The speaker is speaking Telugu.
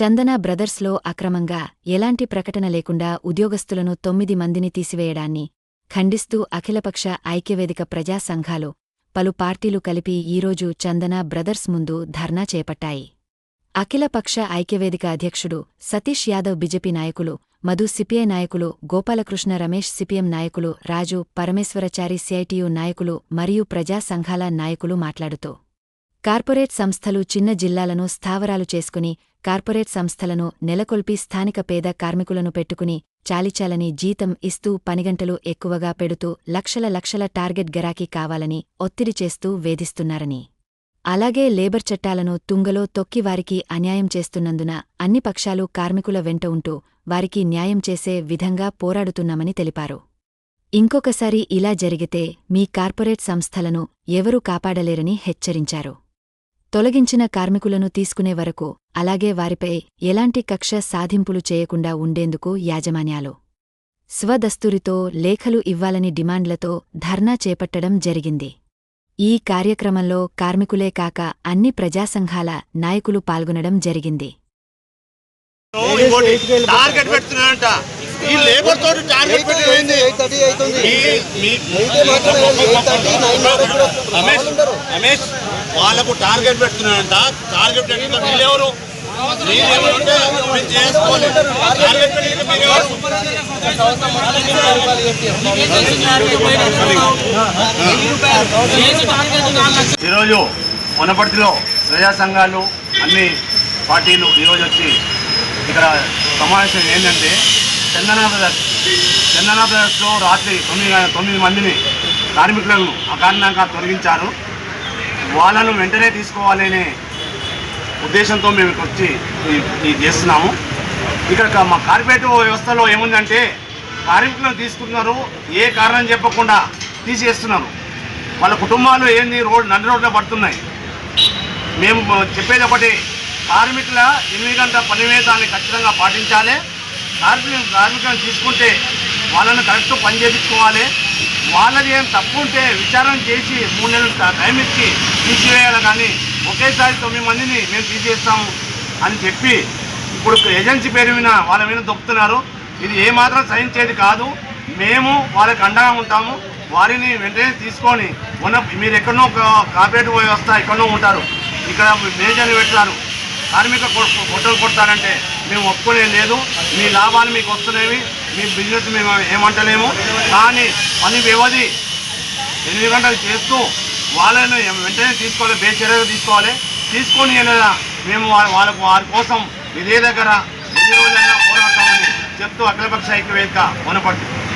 చందన బ్రదర్స్లో అక్రమంగా ఎలాంటి ప్రకటన లేకుండా ఉద్యోగస్తులను తొమ్మిది మందిని తీసివేయడాన్ని ఖండిస్తూ అఖిలపక్ష ఐక్యవేదిక ప్రజా సంఘాలు పలు పార్టీలు కలిపి ఈరోజు చందన బ్రదర్స్ ముందు ధర్నా చేపట్టాయి. అఖిలపక్ష ఐక్యవేదిక అధ్యక్షుడు సతీష్ యాదవ్ బీజేపీ నాయకులు మధు సిపిఐ నాయకులు గోపాలకృష్ణ రమేష్ సిపిఎం నాయకులు రాజు పరమేశ్వరచారి సిఐటియు నాయకులు మరియు ప్రజా సంఘాల నాయకులు మాట్లాడుతూ కార్పొరేట్ సంస్థలు చిన్న జిల్లాలను స్థావరాలు చేసుకుని కార్పొరేట్ సంస్థలను నెలకొల్పి స్థానిక పేద కార్మికులను పెట్టుకుని చాలిచాలని జీతం ఇస్తూ పనిగంటలు ఎక్కువగా పెడుతూ లక్షల లక్షల టార్గెట్ గరాకీ కావాలని ఒత్తిడి చేస్తూ వేధిస్తున్నారని. అలాగే లేబర్ చట్టాలను తుంగలో తొక్కి వారికి అన్యాయం చేస్తున్నందున అన్ని పక్షాలు కార్మికుల వెంట ఉంటూ వారికి న్యాయం చేసే విధంగా పోరాడుతున్నామని తెలిపారు. ఇంకొకసారి ఇలా జరిగితే మీ కార్పొరేట్ సంస్థలను ఎవరూ కాపాడలేరని హెచ్చరించారు. తొలగించిన కార్మికులను తీసుకునే వరకు అలాగే వారిపై ఎలాంటి కక్ష సాధింపులు చేయకుండా ఉండేందుకు యాజమాన్యాలు. స్వదస్తూరితో లేఖలు ఇవ్వాలని డిమాండ్లతో ధర్నా చేపట్టడం జరిగింది. ఈ కార్యక్రమంలో కార్మికులే కాక అన్ని ప్రజాసంఘాల నాయకులు పాల్గొనడం జరిగింది. ఇంకోటి టార్గెట్ పెడుతున్నాడంట ఈ లేబర్ తోటి టార్గెట్ పెట్టింది. రమేష్ రమేష్ వాళ్ళకు టార్గెట్ పెడుతున్నాడంట. టార్గెట్ పెట్టిన మీరెవరు మీరెవరు అంటే మేము చేసుకోవాలి. టార్గెట్ పెట్టిన మీరెవరు ఈరోజు మునపర్తిలో ప్రజా సంఘాలు అన్ని పార్టీలు ఈరోజు వచ్చి ఇక్కడ సమావేశం ఏంటంటే చందనా బ్రదర్స్. చందనా బ్రదర్స్లో రాత్రి తొమ్మిది తొమ్మిది మందిని కార్మికులను అకారణంగా తొలగించారు. వాళ్ళను వెంటనే తీసుకోవాలనే ఉద్దేశంతో మేము ఇక్కడ వచ్చి ఇది చేస్తున్నాము. ఇక్కడ మా కార్పొరేట్ వ్యవస్థలో ఏముందంటే కార్మికులను తీసుకున్నారు ఏ కారణం చెప్పకుండా తీసేస్తున్నారు. వాళ్ళ కుటుంబాలు ఏంది? రోడ్ నడి రోడ్లో పడుతున్నాయి. మేము చెప్పేది ఒకటి కార్మికుల ఎనిమిది గంటల పని వేదాన్ని ఖచ్చితంగా పాటించాలి. కార్మికులు కార్మికులను తీసుకుంటే వాళ్ళని కరెక్ట్ పని చేయించుకోవాలి. వాళ్ళది ఏం తప్పు ఉంటే విచారణ చేసి మూడు నెలలు టైం ఇచ్చి తీసివేయాలి కానీ ఒకేసారి తొమ్మిది మందిని మేము తీసేస్తాము అని చెప్పి ఇప్పుడు ఏజెన్సీ పేరు మీద వాళ్ళ మీద దొక్కుతున్నారు. ఇది ఏమాత్రం సహించేది కాదు. మేము వాళ్ళకి అండగా ఉంటాము. వారిని వెంటనే తీసుకొని ఉన్న మీరు ఎక్కడనో ఒక కార్పొరేట్ వ్యవస్థ ఎక్కడనో ఉంటారు. ఇక్కడ మేజర్ని పెట్టారు కార్మిక కొ- కొట్టలు కొడతారంటే మేము ఒప్పుకునే లేదు. మీ లాభాలు మీకు వస్తున్నవి మీ బిజినెస్ మేము ఏమంటలేము. కానీ పని వ్యవధి ఎనిమిది గంటలు చేస్తూ వాళ్ళని వెంటనే తీసుకోవాలి బేచర్యగా తీసుకోవాలి. తీసుకొని ఏదైనా మేము వాళ్ళకు వారి కోసం ఇదే దగ్గర ఎన్ని రోజులైనా పోరాడతామని చెప్తూ అఖిలపక్ష ఐక్యవేదిక వనపడుతుంది